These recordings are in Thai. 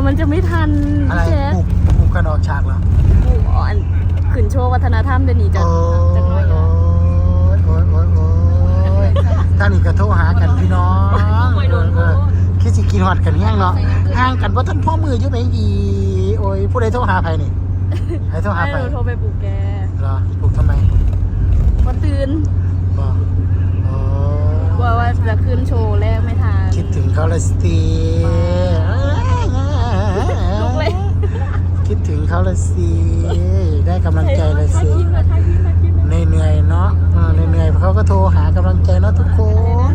ไม่ทันอะไรพี่แจ๊คปลูกปลูกกันออกฉากเหรอปลูกอ่อนขึ้นโชว์วัฒนธรรมเดี๋ยวนี้จะโอ้จะน้อยยอะโอ้ยโอ้ยโอ้ยโอ้ยท่านนี่ก็โทรหากันพี่น้องเออคิดสิกินหอดกันแห้งเนาะห่างกันว่าท่านพ่อมืออยู่ไหนอีโอ้ยผู้ใดโทรหาใครนี่ใครโทรหาให้ใครเราโทรไปปลูกแกเหรอปลูกทำไมพอตื่นบอกโอ้กลัวว่าจะขึ้นโชว์แรกไม่ทันคิดถึงเขาเลยสิ ลุกเลย คิดถึง เขาเลยสิได้กำลังใจเลยสิเหนื่อยๆเนาะเหนื่อยๆเขาก็โทรหากำลังใจเนาะทุกคน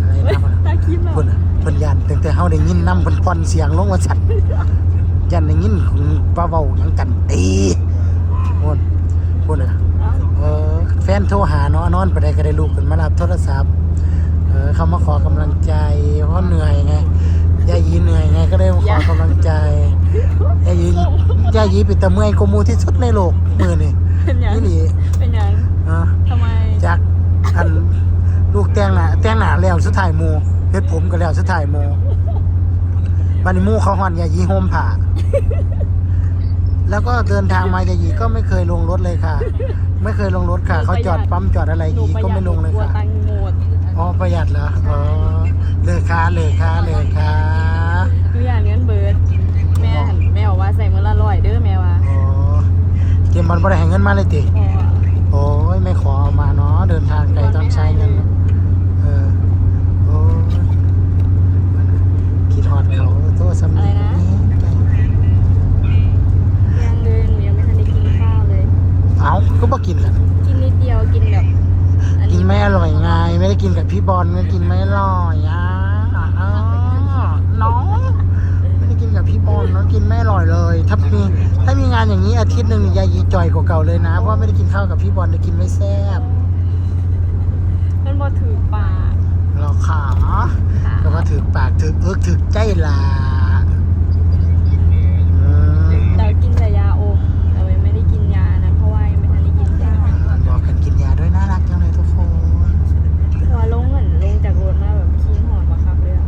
อะไรนะมันถ่ายคลิปมานเพิ่นยันตั้งแต่เฮาได้ยินน้ำเพิ่นผ่อนเสียงลงว่าสั่นยันได้ยินของป้าเว้าหยังกันตีคนคนน่ะเออแฟนโทรหาเนาะนอนไปได้ก็ได้ลูกขึ้นมารับโทรศัพท์เออเขามาขอกำลังใจเพราะเหนื่อยไง ยายยีเหนื่อยไงก็เลยมาขอกำลังใจยายยียายยีเป็นตะเมื่อยกว่าหมูที่สุดในโลกมือนี่เป็นหยังนี่หลีเป็นหยังเออทำไมจากอันลูกแต่งหน้าแต่งหน้าแล้วสุดท้ายหมูเฮ็ดผมก็แล้วสุดท้ายหมูบัดนี้หมูเขาฮอนยายีโฮมผ่าแล้วก็เดินทางมายายีก็ไม่เคยลงรถเลยค่ะ ไม่เคยลงรถค่ะ เขาจอดปั๊มจอดอะไรหนูยีประหก็ยัไม่ดลงเลยกลัวค่ะตังค์หมดอ๋อประหยัดเหรออ๋อเลยค่ะเลยค่ะเลยค่ะ หนูอยากเงินเบิร์ดแม่หันแม่บอกว่าใส่มือละร้อยเด้อแม่ว่า อ๋อเก มบอลบ่ได้ให้เงินมาเลยติพอโอ้ยไม่ขอเอามาเนาะเดินทางไกลต้องใช้เงินเนอะเออโอ้ยคิดฮอดเขาโทษสำนีใจยังเลยหนูยังไม่ทันได้กินข้าวเลย เอ้าก็บ่กินกันกินนิดเดียวกินแบบอักินไม่อร่อยไงไม่ได้กินกับพี่บอลไม่กินไม่อร่อยอะอ้าวน้องไม่ได้กินกับพี่บอลน้องกินไม่อร่อยเลย ถ้ามี ถ้ามีงานอย่างนี้อาทิตย์หนึ่งยายยีจ่อยกว่าเก่าเลยนะ เพราะว่าไม่ได้กินข้าวกับพี่บอลเลยกินไม่แซ่บมันบอถือปากหรอกขาค่ะก็ว่าถือปากถือเอิกถือใจละอืมแต่กินแต่ยาอมแต่ว่าไม่ได้กินยานะเพราะว่ายังไม่ทันได้กินยาบอกกันกินยาด้วยน่ารักจังเลยทุกคนเพราะว่าลงเหมือนลงจากรถมาแบบขี้หอนมาครับเลยอะ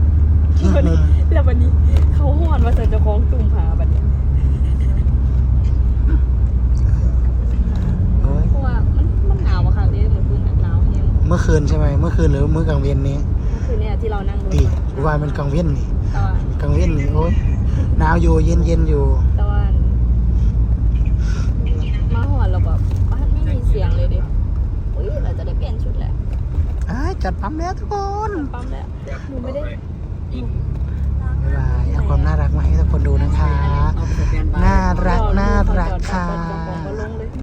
ขี้มุมแล้ววันนี้เขาหอนมาใส่เจ้าของตุ่มผาบัดเนี้ คืนใช่ไหมเมื่อคืนหรือมื้อกลางเวียนนี้เมื่อคืนเนี่ยที่เรานั่งรถตีกูว่ามันกลางเวียนนี่กลางเวียนนี่โอ้ยหนาวอยู่เย็นเย็นอยู่ตะวันมาหอดเราแบบบ้านไม่มีเสียงเลยดิอุ้ยเราจะได้เปลี่ยนชุดแหละอ้าจัดปั๊มแล้วทุกคนปั๊มแล้วหนูไม่ได้เอาความน่ารักมาให้ทุกคนดูนะคะ น่ารักน่ารักค่ะ